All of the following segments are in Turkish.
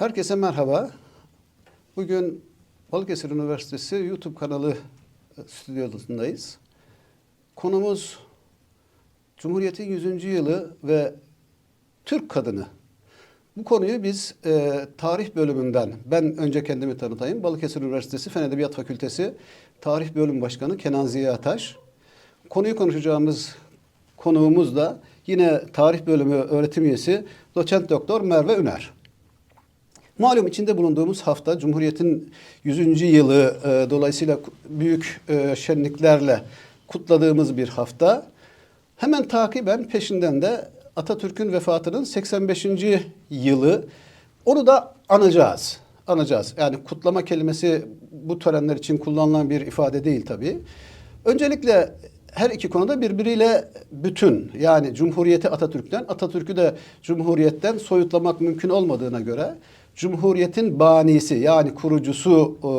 Herkese merhaba. Bugün Balıkesir Üniversitesi YouTube kanalı e, stüdyosundayız. Konumuz Cumhuriyet'in 100. yılı ve Türk kadını. Bu konuyu biz e, tarih bölümünden, ben önce kendimi tanıtayım. Balıkesir Üniversitesi Fen Edebiyat Fakültesi Tarih Bölüm Başkanı Kenan Ziya Ataş. Konuyu konuşacağımız konuğumuz da yine tarih bölümü öğretim üyesi doçent doktor Merve Üner. Malum içinde bulunduğumuz hafta Cumhuriyet'in 100. yılı e, dolayısıyla büyük e, şenliklerle kutladığımız bir hafta. Hemen takiben peşinden de Atatürk'ün vefatının 85. yılı. Onu da anacağız. Anacağız. Yani kutlama kelimesi bu törenler için kullanılan bir ifade değil tabii. Öncelikle her iki konuda birbiriyle bütün yani Cumhuriyeti Atatürk'ten, Atatürk'ü de Cumhuriyet'ten soyutlamak mümkün olmadığına göre Cumhuriyet'in banisi yani kurucusu e,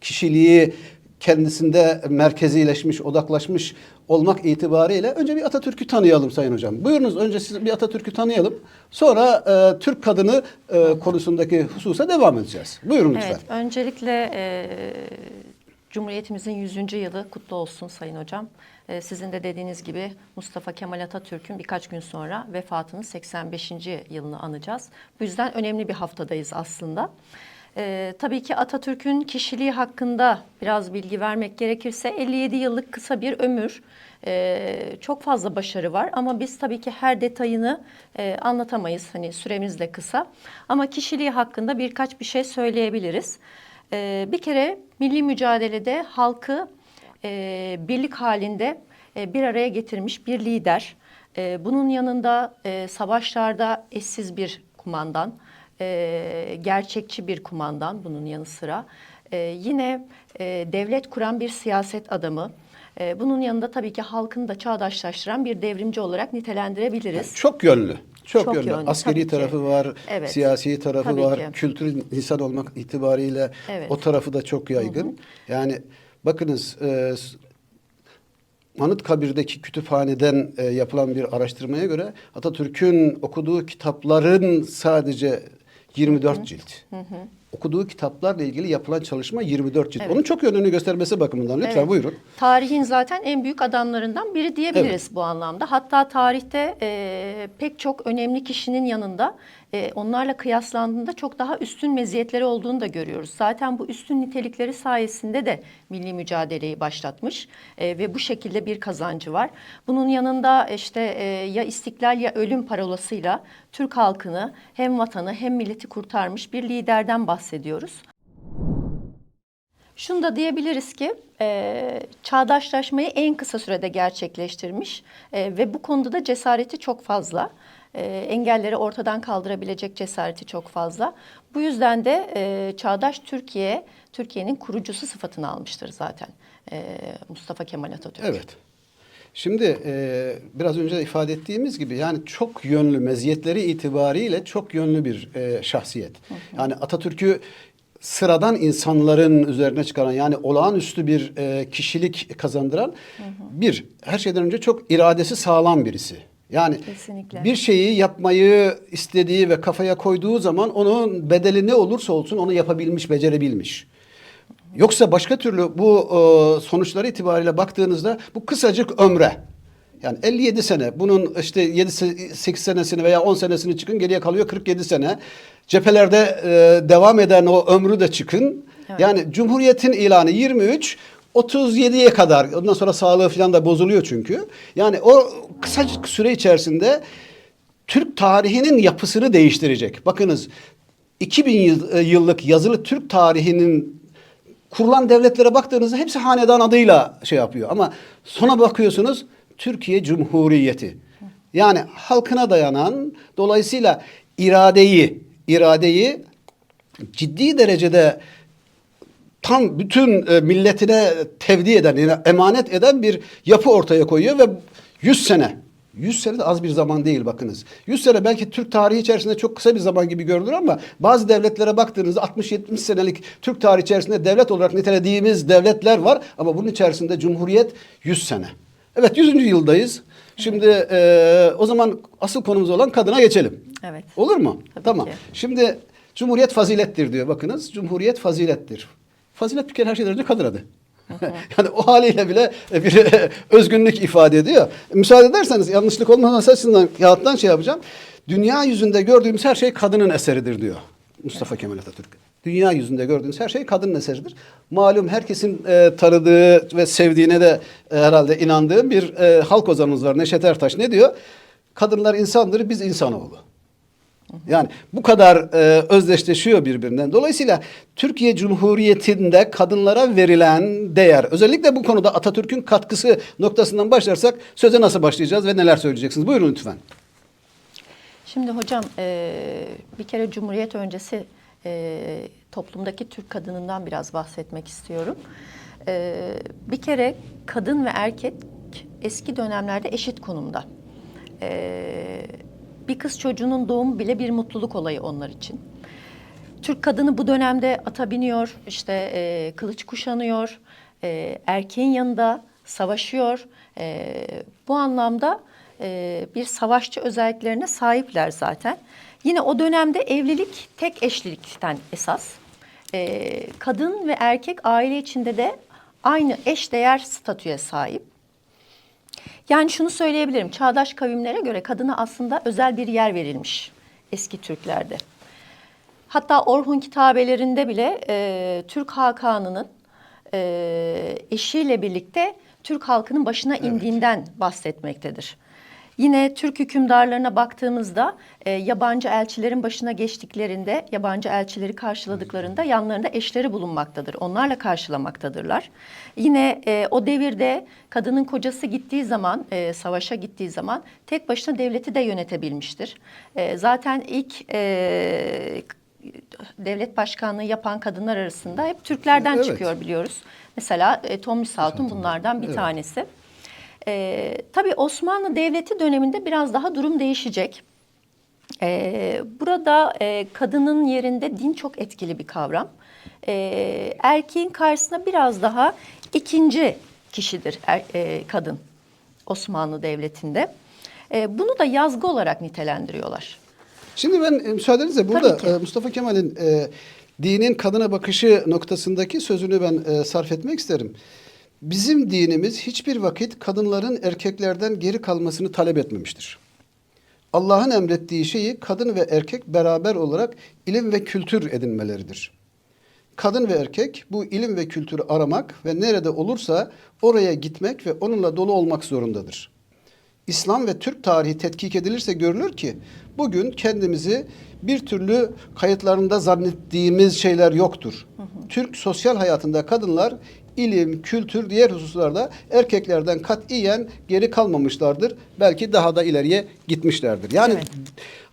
kişiliği kendisinde merkezileşmiş, odaklaşmış olmak itibariyle önce bir Atatürk'ü tanıyalım Sayın Hocam. Buyurunuz önce siz bir Atatürk'ü tanıyalım. Sonra e, Türk kadını e, konusundaki hususa devam edeceğiz. Buyurun lütfen. Evet, öncelikle e, Cumhuriyetimizin 100. yılı kutlu olsun Sayın Hocam. E, sizin de dediğiniz gibi Mustafa Kemal Atatürk'ün birkaç gün sonra vefatının 85. yılını anacağız. Bu yüzden önemli bir haftadayız aslında. E, tabii ki Atatürk'ün kişiliği hakkında biraz bilgi vermek gerekirse 57 yıllık kısa bir ömür. E, çok fazla başarı var ama biz tabii ki her detayını e, anlatamayız. Hani süremiz de kısa. Ama kişiliği hakkında birkaç bir şey söyleyebiliriz. E, bir kere milli mücadelede halkı e, birlik halinde e, bir araya getirmiş bir lider. E, bunun yanında e, savaşlarda eşsiz bir kumandan, e, gerçekçi bir kumandan bunun yanı sıra. E, yine e, devlet kuran bir siyaset adamı. E, bunun yanında tabii ki halkını da çağdaşlaştıran bir devrimci olarak nitelendirebiliriz. Çok yönlü. Çok, Çok yönlü. yönlü, Askeri tabii ki. tarafı var, Evet. siyasi tarafı Tabii var, ki. kültürel insan olmak itibariyle Evet. o tarafı da çok yaygın. Yani bakınız e, s- Anıtkabir'deki kütüphaneden e, yapılan bir araştırmaya göre Atatürk'ün okuduğu kitapların sadece 24 cilt. Okuduğu kitaplarla ilgili yapılan çalışma 24 cilt. Evet. Onun çok yönünü göstermesi bakımından lütfen Evet. buyurun. Tarihin zaten en büyük adamlarından biri diyebiliriz bu anlamda. Hatta tarihte e, pek çok önemli kişinin yanında e, onlarla kıyaslandığında çok daha üstün meziyetleri olduğunu da görüyoruz. Zaten bu üstün nitelikleri sayesinde de milli mücadeleyi başlatmış e, ve bu şekilde bir kazancı var. Bunun yanında işte e, ya istiklal ya ölüm parolasıyla Türk halkını hem vatanı hem milleti kurtarmış bir liderden bahsediyoruz. Şunu da diyebiliriz ki e, çağdaşlaşmayı en kısa sürede gerçekleştirmiş e, ve bu konuda da cesareti çok fazla. E, engelleri ortadan kaldırabilecek cesareti çok fazla. Bu yüzden de e, çağdaş Türkiye, Türkiye'nin kurucusu sıfatını almıştır zaten e, Mustafa Kemal Atatürk. Evet. Şimdi e, biraz önce de ifade ettiğimiz gibi yani çok yönlü meziyetleri itibariyle çok yönlü bir e, şahsiyet. Yani Atatürk'ü sıradan insanların üzerine çıkaran yani olağanüstü bir e, kişilik kazandıran bir her şeyden önce çok iradesi sağlam birisi. Yani Kesinlikle. bir şeyi yapmayı istediği ve kafaya koyduğu zaman onun bedeli ne olursa olsun onu yapabilmiş, becerebilmiş. Yoksa başka türlü bu e, sonuçları itibariyle baktığınızda bu kısacık ömre yani 57 sene bunun işte 7 8 senesini veya 10 senesini çıkın geriye kalıyor 47 sene. Cephelerde e, devam eden o ömrü de çıkın. Evet. Yani Cumhuriyet'in ilanı 23 37'ye kadar ondan sonra sağlığı falan da bozuluyor çünkü. Yani o kısacık süre içerisinde Türk tarihinin yapısını değiştirecek. Bakınız 2000 yıl- e, yıllık yazılı Türk tarihinin kurulan devletlere baktığınızda hepsi hanedan adıyla şey yapıyor. Ama sona bakıyorsunuz Türkiye Cumhuriyeti. Yani halkına dayanan dolayısıyla iradeyi iradeyi ciddi derecede tam bütün e, milletine tevdi eden, yani emanet eden bir yapı ortaya koyuyor ve 100 sene 100 sene de az bir zaman değil bakınız. 100 sene belki Türk tarihi içerisinde çok kısa bir zaman gibi görünür ama bazı devletlere baktığınızda 60-70 senelik Türk tarihi içerisinde devlet olarak nitelediğimiz devletler var ama bunun içerisinde Cumhuriyet 100 sene. Evet 100. yıldayız. Şimdi e, o zaman asıl konumuz olan kadına geçelim. Evet. Olur mu? Tabii tamam. ki. Şimdi Cumhuriyet fazilettir diyor. Bakınız Cumhuriyet fazilettir. Fazilet bir kere her şeyden önce kadın adı. yani o haliyle bile bir özgünlük ifade ediyor. Müsaade ederseniz yanlışlık olmaması açısından kağıttan şey yapacağım. Dünya yüzünde gördüğümüz her şey kadının eseridir diyor Mustafa Kemal Atatürk. Dünya yüzünde gördüğünüz her şey kadının eseridir. Malum herkesin e, tanıdığı ve sevdiğine de e, herhalde inandığı bir e, halk ozanımız var Neşet Ertaş. Ne diyor? Kadınlar insandır, biz insanoğlu. Yani bu kadar e, özdeşleşiyor birbirinden. Dolayısıyla Türkiye Cumhuriyeti'nde kadınlara verilen değer, özellikle bu konuda Atatürk'ün katkısı noktasından başlarsak söze nasıl başlayacağız ve neler söyleyeceksiniz? Buyurun lütfen. Şimdi hocam e, bir kere Cumhuriyet öncesi e, toplumdaki Türk kadınından biraz bahsetmek istiyorum. E, bir kere kadın ve erkek eski dönemlerde eşit konumda. E, bir kız çocuğunun doğumu bile bir mutluluk olayı onlar için. Türk kadını bu dönemde ata biniyor, işte e, kılıç kuşanıyor, e, erkeğin yanında savaşıyor. E, bu anlamda e, bir savaşçı özelliklerine sahipler zaten. Yine o dönemde evlilik tek eşlilikten esas. E, kadın ve erkek aile içinde de aynı eş değer statüye sahip. Yani şunu söyleyebilirim, çağdaş kavimlere göre kadına aslında özel bir yer verilmiş eski Türklerde. Hatta Orhun kitabelerinde bile e, Türk Hakanı'nın e, eşiyle birlikte Türk halkının başına indiğinden bahsetmektedir. Yine Türk hükümdarlarına baktığımızda e, yabancı elçilerin başına geçtiklerinde, yabancı elçileri karşıladıklarında yanlarında eşleri bulunmaktadır. Onlarla karşılamaktadırlar. Yine e, o devirde kadının kocası gittiği zaman, e, savaşa gittiği zaman tek başına devleti de yönetebilmiştir. E, zaten ilk e, devlet başkanlığı yapan kadınlar arasında hep Türklerden Evet. çıkıyor biliyoruz. Mesela e, Tomris Hatun bunlardan bir Evet. tanesi. E, tabii Osmanlı Devleti döneminde biraz daha durum değişecek. E, burada e, kadının yerinde din çok etkili bir kavram. E, erkeğin karşısında biraz daha ikinci kişidir er, e, kadın Osmanlı Devleti'nde. E, bunu da yazgı olarak nitelendiriyorlar. Şimdi ben e, müsaadenizle burada e, Mustafa Kemal'in e, dinin kadına bakışı noktasındaki sözünü ben e, sarf etmek isterim. Bizim dinimiz hiçbir vakit kadınların erkeklerden geri kalmasını talep etmemiştir. Allah'ın emrettiği şeyi kadın ve erkek beraber olarak ilim ve kültür edinmeleridir. Kadın ve erkek bu ilim ve kültürü aramak ve nerede olursa oraya gitmek ve onunla dolu olmak zorundadır. İslam ve Türk tarihi tetkik edilirse görülür ki bugün kendimizi bir türlü kayıtlarında zannettiğimiz şeyler yoktur. Türk sosyal hayatında kadınlar ilim, kültür, diğer hususlarda erkeklerden katiyen geri kalmamışlardır. Belki daha da ileriye gitmişlerdir. Yani Evet.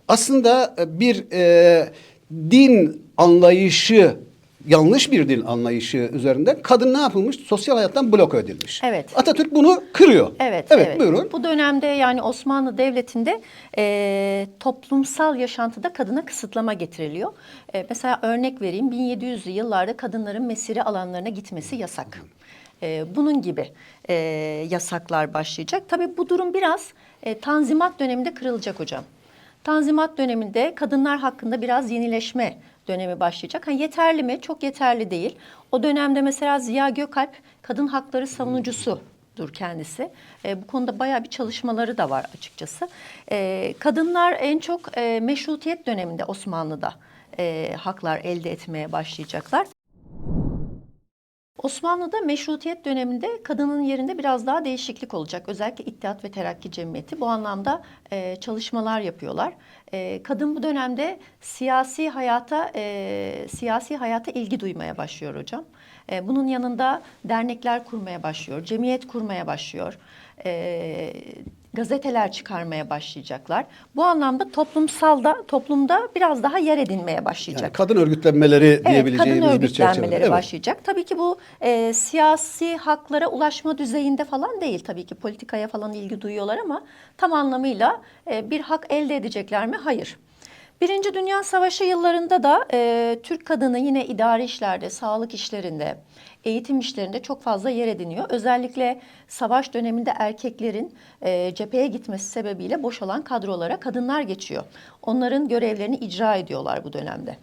aslında bir e, din anlayışı yanlış bir din anlayışı üzerinden kadın ne yapılmış? Sosyal hayattan bloke edilmiş. Evet. Atatürk bunu kırıyor. Evet, evet. buyurun. Bu dönemde yani Osmanlı Devleti'nde e, toplumsal yaşantıda kadına kısıtlama getiriliyor. E, mesela örnek vereyim 1700'lü yıllarda kadınların mesire alanlarına gitmesi yasak. E, bunun gibi e, yasaklar başlayacak. Tabii bu durum biraz e, Tanzimat döneminde kırılacak hocam. Tanzimat döneminde kadınlar hakkında biraz yenileşme dönemi başlayacak. Ha, yeterli mi? Çok yeterli değil. O dönemde mesela Ziya Gökalp kadın hakları savunucusudur kendisi. E, bu konuda bayağı bir çalışmaları da var açıkçası. E, kadınlar en çok e, meşrutiyet döneminde Osmanlı'da e, haklar elde etmeye başlayacaklar. Osmanlı'da meşrutiyet döneminde kadının yerinde biraz daha değişiklik olacak. Özellikle İttihat ve Terakki Cemiyeti bu anlamda e, çalışmalar yapıyorlar. E, kadın bu dönemde siyasi hayata e, siyasi hayata ilgi duymaya başlıyor hocam. E, bunun yanında dernekler kurmaya başlıyor, cemiyet kurmaya başlıyor. E, gazeteler çıkarmaya başlayacaklar. Bu anlamda toplumsalda toplumda biraz daha yer edinmeye başlayacak. Yani kadın örgütlenmeleri Evet, diyebileceğimiz kadın bir çerçeve. örgütlenmeleri Evet. başlayacak. Tabii ki bu e, siyasi haklara ulaşma düzeyinde falan değil. Tabii ki politikaya falan ilgi duyuyorlar ama tam anlamıyla e, bir hak elde edecekler mi? Hayır. Birinci Dünya Savaşı yıllarında da e, Türk kadını yine idari işlerde, sağlık işlerinde, eğitim işlerinde çok fazla yer ediniyor. Özellikle savaş döneminde erkeklerin e, cepheye gitmesi sebebiyle boşalan kadrolara kadınlar geçiyor. Onların görevlerini icra ediyorlar bu dönemde.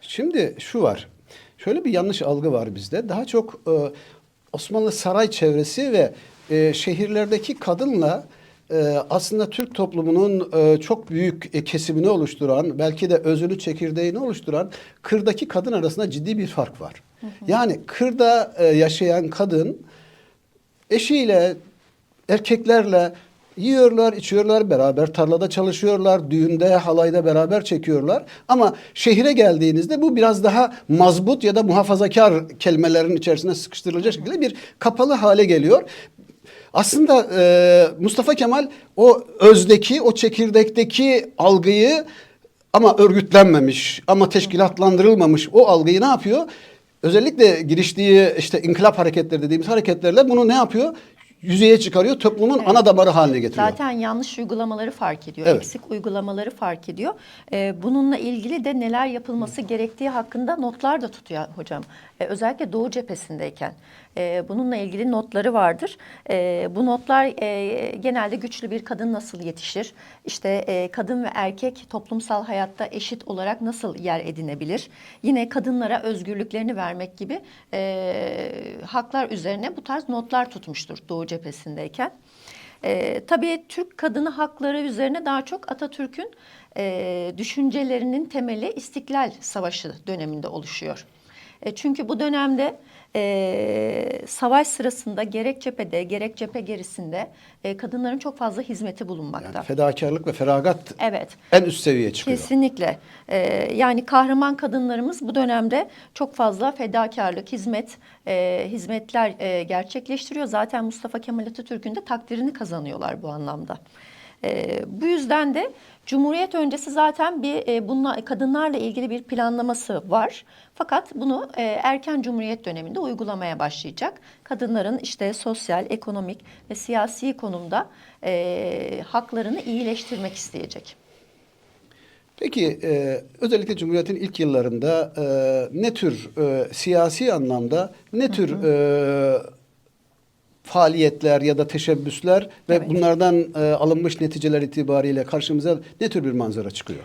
Şimdi şu var. Şöyle bir yanlış algı var bizde. Daha çok e, Osmanlı saray çevresi ve e, şehirlerdeki kadınla aslında Türk toplumunun e, çok büyük e, kesimini oluşturan, belki de özünü çekirdeğini oluşturan kırdaki kadın arasında ciddi bir fark var. Yani kırda e, yaşayan kadın eşiyle, erkeklerle yiyorlar, içiyorlar, beraber tarlada çalışıyorlar, düğünde, halayda beraber çekiyorlar. Ama şehire geldiğinizde bu biraz daha mazbut ya da muhafazakar kelimelerin içerisine sıkıştırılacak şekilde bir kapalı hale geliyor. Aslında e, Mustafa Kemal o özdeki, o çekirdekteki algıyı ama örgütlenmemiş, ama teşkilatlandırılmamış o algıyı ne yapıyor? Özellikle giriştiği işte inkılap hareketleri dediğimiz hareketlerle bunu ne yapıyor? Yüzeye çıkarıyor, toplumun ana damarı haline getiriyor. Zaten yanlış uygulamaları fark ediyor, Evet. eksik uygulamaları fark ediyor. Ee, bununla ilgili de neler yapılması gerektiği hakkında notlar da tutuyor hocam. Ee, özellikle Doğu cephesindeyken Ee, bununla ilgili notları vardır. Ee, bu notlar e, genelde güçlü bir kadın nasıl yetişir? İşte e, kadın ve erkek toplumsal hayatta eşit olarak nasıl yer edinebilir? Yine kadınlara özgürlüklerini vermek gibi e, haklar üzerine bu tarz notlar tutmuştur Doğu cephesindeyken. Ee, tabii Türk kadını hakları üzerine daha çok Atatürk'ün e, düşüncelerinin temeli İstiklal Savaşı döneminde oluşuyor. E, çünkü bu dönemde e, savaş sırasında gerek cephede gerek cephe gerisinde e, kadınların çok fazla hizmeti bulunmakta. Yani fedakarlık ve feragat Evet. en üst seviyeye çıkıyor. Kesinlikle. Ee, yani kahraman kadınlarımız bu dönemde çok fazla fedakarlık, hizmet, e, hizmetler e, gerçekleştiriyor. Zaten Mustafa Kemal Atatürk'ün de takdirini kazanıyorlar bu anlamda. Ee, bu yüzden de Cumhuriyet öncesi zaten bir e, bununla kadınlarla ilgili bir planlaması var. Fakat bunu e, erken Cumhuriyet döneminde uygulamaya başlayacak. Kadınların işte sosyal, ekonomik ve siyasi konumda e, haklarını iyileştirmek isteyecek. Peki e, özellikle Cumhuriyet'in ilk yıllarında e, ne tür e, siyasi anlamda ne tür e, faaliyetler ya da teşebbüsler ve Evet. bunlardan e, alınmış neticeler itibariyle karşımıza ne tür bir manzara çıkıyor?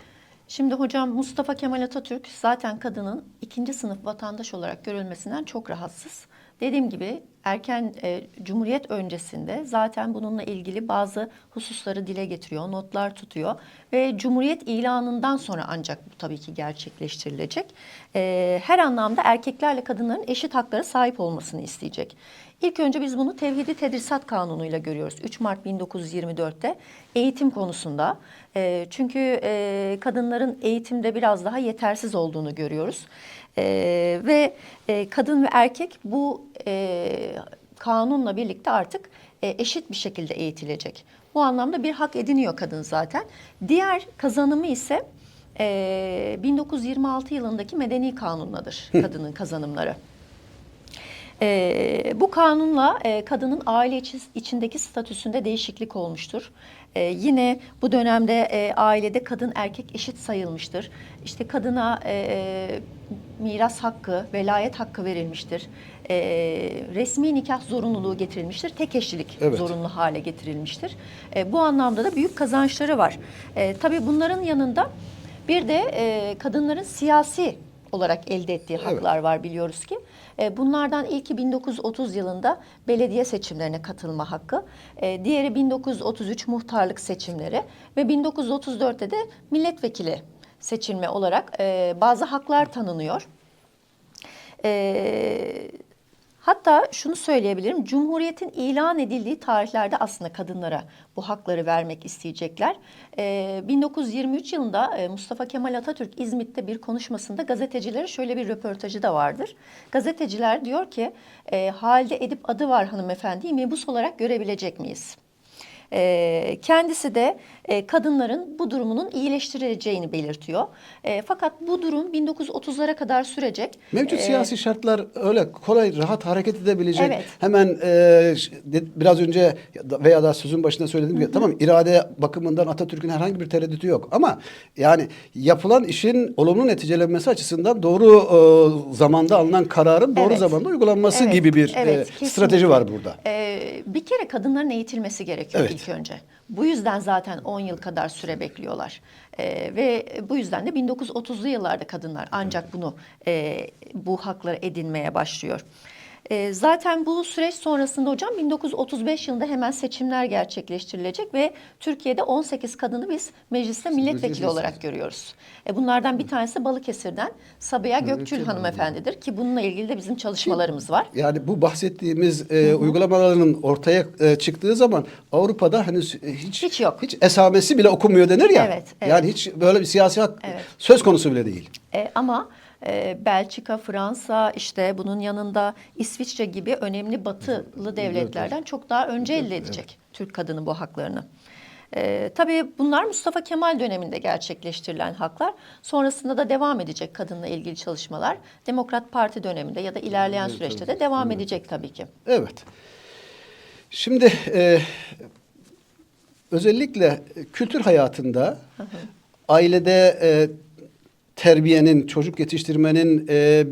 Şimdi hocam Mustafa Kemal Atatürk zaten kadının ikinci sınıf vatandaş olarak görülmesinden çok rahatsız. Dediğim gibi erken e, Cumhuriyet öncesinde zaten bununla ilgili bazı hususları dile getiriyor, notlar tutuyor ve Cumhuriyet ilanından sonra ancak bu tabii ki gerçekleştirilecek. E, her anlamda erkeklerle kadınların eşit haklara sahip olmasını isteyecek. İlk önce biz bunu Tevhidi Tedrisat Kanunu'yla görüyoruz. 3 Mart 1924'te eğitim konusunda. E, çünkü e, kadınların eğitimde biraz daha yetersiz olduğunu görüyoruz. E, ve e, kadın ve erkek bu e, kanunla birlikte artık e, eşit bir şekilde eğitilecek. Bu anlamda bir hak ediniyor kadın zaten. Diğer kazanımı ise e, 1926 yılındaki Medeni Kanun'ladır kadının kazanımları. Ee, bu kanunla e, kadının aile içi- içindeki statüsünde değişiklik olmuştur. Ee, yine bu dönemde e, ailede kadın erkek eşit sayılmıştır. İşte kadına e, miras hakkı, velayet hakkı verilmiştir. E, resmi nikah zorunluluğu getirilmiştir. Tek eşlilik Evet. zorunlu hale getirilmiştir. E, bu anlamda da büyük kazançları var. E, tabii bunların yanında bir de e, kadınların siyasi olarak elde ettiği Evet. haklar var biliyoruz ki. E, Bunlardan ilki 1930 yılında belediye seçimlerine katılma hakkı, e, diğeri 1933 muhtarlık seçimleri ve 1934'te de milletvekili seçilme olarak e, bazı haklar tanınıyor. E, Hatta şunu söyleyebilirim, Cumhuriyet'in ilan edildiği tarihlerde aslında kadınlara bu hakları vermek isteyecekler. Ee, 1923 yılında e, Mustafa Kemal Atatürk İzmit'te bir konuşmasında gazetecilere şöyle bir röportajı da vardır. Gazeteciler diyor ki, e, halde edip adı var hanımefendiyi mebus olarak görebilecek miyiz? E, kendisi de e, kadınların bu durumunun iyileştirileceğini belirtiyor. E, fakat bu durum 1930'lara kadar sürecek. Mevcut E, siyasi şartlar öyle kolay rahat hareket edebilecek. Evet. Hemen e, biraz önce veya da sözün başında söylediğim gibi tamam irade bakımından Atatürk'ün herhangi bir tereddütü yok ama yani yapılan işin olumlu neticelenmesi açısından doğru e, zamanda alınan kararın doğru Evet. zamanda uygulanması Evet, gibi bir evet, e, kesinlikle. strateji var burada. Ee, bir kere kadınların eğitilmesi gerekiyor Evet. ilk önce. Bu yüzden zaten 10 yıl kadar süre bekliyorlar. Ee, ve bu yüzden de 1930'lu yıllarda kadınlar ancak bunu e, bu hakları edinmeye başlıyor. Ee, zaten bu süreç sonrasında hocam 1935 yılında hemen seçimler gerçekleştirilecek ve Türkiye'de 18 kadını biz mecliste milletvekili olarak görüyoruz. E, bunlardan bir tanesi Balıkesir'den Sabiha Gökçül hanımefendidir ki bununla ilgili de bizim çalışmalarımız var. Yani bu bahsettiğimiz e, uygulamaların ortaya e, çıktığı zaman Avrupa'da henüz e, hiç Hiç yok. hiç esamesi bile okunmuyor denir ya. Evet, evet. Yani hiç böyle bir siyasi hak Evet. söz konusu bile değil. E, ama e, Belçika, Fransa işte bunun yanında İsviçre gibi önemli batılı devletlerden çok daha önce elde edecek Türk kadını bu haklarını. E, tabii bunlar Mustafa Kemal döneminde gerçekleştirilen haklar. Sonrasında da devam edecek kadınla ilgili çalışmalar. Demokrat Parti döneminde ya da ilerleyen süreçte de devam edecek tabii ki. Evet. Şimdi e, özellikle kültür hayatında ailede e, terbiyenin, çocuk yetiştirmenin e,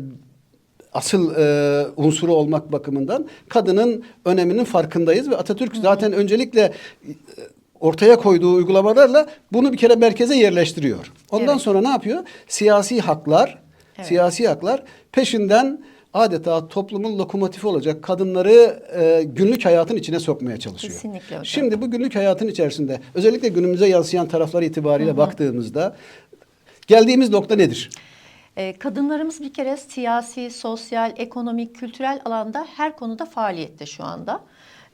asıl e, unsuru olmak bakımından kadının öneminin farkındayız ve Atatürk zaten öncelikle e, ortaya koyduğu uygulamalarla bunu bir kere merkeze yerleştiriyor. Ondan Evet. sonra ne yapıyor? Siyasi haklar, Evet. siyasi haklar peşinden adeta toplumun lokomotifi olacak kadınları e, günlük hayatın içine sokmaya çalışıyor. Kesinlikle hocam. Şimdi bu günlük hayatın içerisinde özellikle günümüze yansıyan taraflar itibariyle baktığımızda geldiğimiz nokta nedir? E, kadınlarımız bir kere siyasi, sosyal, ekonomik, kültürel alanda her konuda faaliyette şu anda.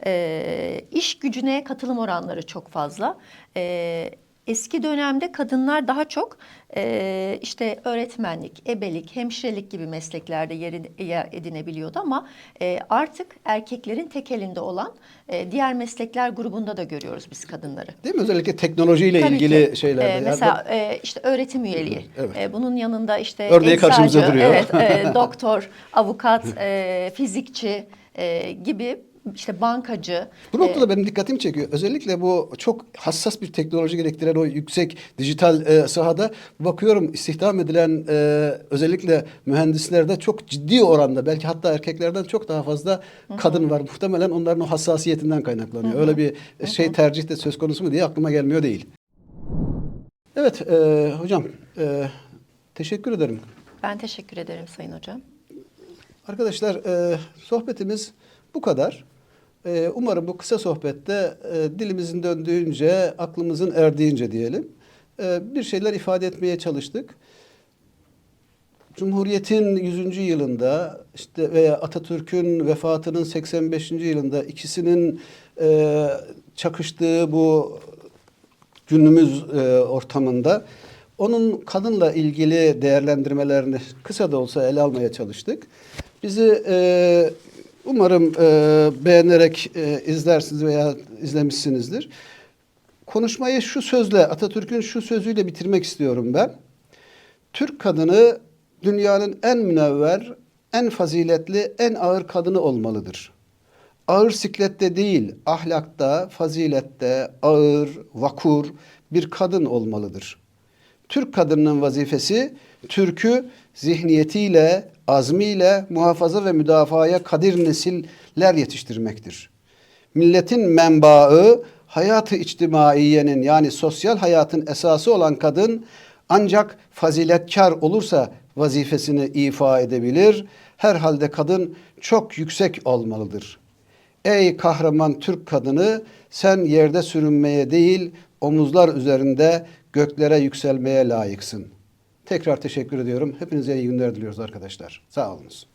E, iş gücüne katılım oranları çok fazla. E, eski dönemde kadınlar daha çok e, işte öğretmenlik, ebelik, hemşirelik gibi mesleklerde yer, edinebiliyordu ama e, artık erkeklerin tek elinde olan e, diğer meslekler grubunda da görüyoruz biz kadınları. Değil mi? Özellikle teknolojiyle Tabii ilgili ki. şeylerde. Yani mesela e, işte öğretim üyeliği. Evet. Ee, bunun yanında işte Örneği eczacı, karşımıza duruyor. Evet, e, doktor, avukat, e, fizikçi e, gibi işte bankacı. Bu noktada benim dikkatimi çekiyor. Özellikle bu çok hassas bir teknoloji gerektiren o yüksek dijital e, sahada bakıyorum istihdam edilen e, özellikle mühendislerde çok ciddi oranda belki hatta erkeklerden çok daha fazla kadın var. Muhtemelen onların o hassasiyetinden kaynaklanıyor. Öyle bir şey tercih de söz konusu mu diye aklıma gelmiyor değil. Evet e, hocam e, teşekkür ederim. Ben teşekkür ederim Sayın Hocam. Arkadaşlar e, sohbetimiz bu kadar. E, umarım bu kısa sohbette e, dilimizin döndüğünce, aklımızın erdiğince diyelim e, bir şeyler ifade etmeye çalıştık. Cumhuriyet'in 100. yılında işte veya Atatürk'ün vefatının 85. yılında ikisinin e, çakıştığı bu günümüz e, ortamında onun kadınla ilgili değerlendirmelerini kısa da olsa ele almaya çalıştık. Bizi e, umarım e, beğenerek e, izlersiniz veya izlemişsinizdir. Konuşmayı şu sözle, Atatürk'ün şu sözüyle bitirmek istiyorum ben. Türk kadını dünyanın en münevver, en faziletli, en ağır kadını olmalıdır. Ağır siklette değil, ahlakta, fazilette, ağır, vakur bir kadın olmalıdır. Türk kadınının vazifesi, Türk'ü zihniyetiyle, azmiyle muhafaza ve müdafaya kadir nesiller yetiştirmektir. Milletin menbaı, hayatı içtimaiyenin yani sosyal hayatın esası olan kadın ancak faziletkar olursa vazifesini ifa edebilir. Herhalde kadın çok yüksek olmalıdır. Ey kahraman Türk kadını sen yerde sürünmeye değil omuzlar üzerinde göklere yükselmeye layıksın. Tekrar teşekkür ediyorum. Hepinize iyi günler diliyoruz arkadaşlar. Sağ olunuz.